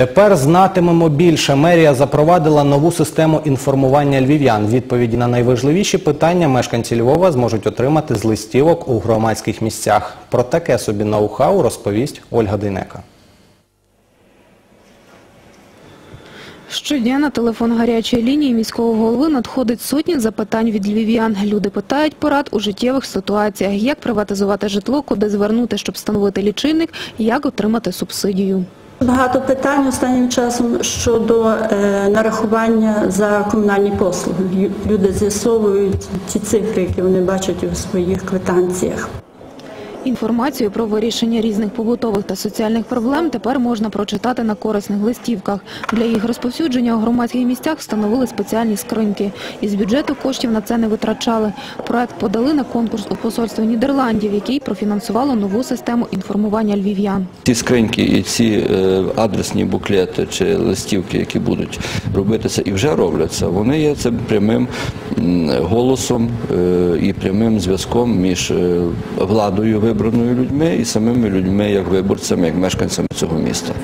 Тепер знатимемо більше. Мерія запровадила нову систему інформування львів'ян. Відповіді на найважливіші питання мешканці Львова зможуть отримати з листівок у громадських місцях. Про таке собі ноу-хау розповість Ольга Дейнека. Щодня на телефон гарячої лінії міського голови надходить сотні запитань від львів'ян. Люди питають порад у життєвих ситуаціях, як приватизувати житло, куди звернути, щоб встановити лічильник, як отримати субсидію. Багато питань останнім часом щодо е, нарахування за комунальні послуги. Люди з'ясовують ті цифри, які вони бачать у своїх квитанціях. Інформацію про вирішення різних побутових та соціальних проблем тепер можна прочитати на корисних листівках. Для їх розповсюдження у громадських місцях встановили спеціальні скриньки. Із бюджету коштів на це не витрачали. Проект подали на конкурс у посольство Нідерландів, який профінансувало нову систему інформування львів'ян. Ці скриньки і ці е, адресні буклети чи листівки, які будуть робитися і вже робляться, вони є цим прямим голосом е, і прямим зв'язком між е, владою вибраною людьми і самими людьми, як виборцями, як мешканцями цього міста.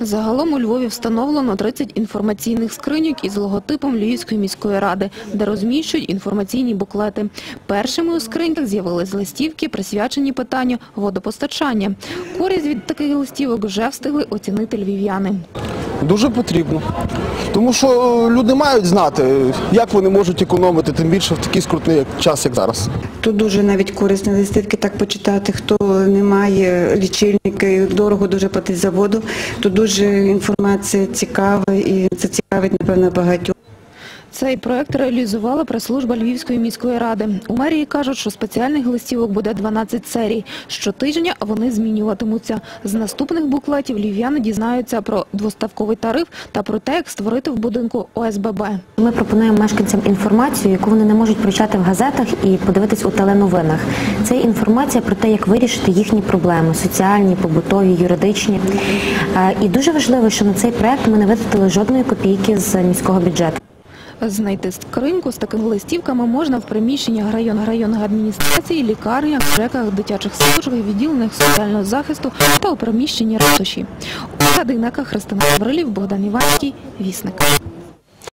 Загалом у Львові встановлено 30 інформаційних скриньок із логотипом Львівської міської ради, де розміщують інформаційні буклети. Першими у скриньках з'явились листівки, присвячені питанню водопостачання. Користь від таких листівок вже встигли оцінити львів'яни. Дуже потрібно. Тому що е, люди мають знати, як вони можуть економити, тим більше в такий скрутний час, як зараз. Тут дуже навіть корисні листівки так почитати, хто не має лічильники, дорого дуже платить за воду. Тут дуже інформація цікава і це цікавить, напевно, багатьох. Цей проект реалізувала прес-служба Львівської міської ради. У мерії кажуть, що спеціальних листівок буде 12 серій. Щотижня вони змінюватимуться. З наступних буклетів львів'яни дізнаються про двоставковий тариф та про те, як створити в будинку ОСББ. Ми пропонуємо мешканцям інформацію, яку вони не можуть прочитати в газетах і подивитись у теленовинах. Це інформація про те, як вирішити їхні проблеми соціальні, побутові, юридичні. Е, І дуже важливо, що на цей проект ми не витратили жодної копійки з міського бюджету. Знайти скриньку з такими листівками можна в приміщеннях район районних адміністрацій, лікарнях, ЖЕКах, дитячих садочках, відділеннях соціального захисту та у приміщенні ратуші. У Дейнека, Христина Гаврилів, Богдан Іванський, Вісник.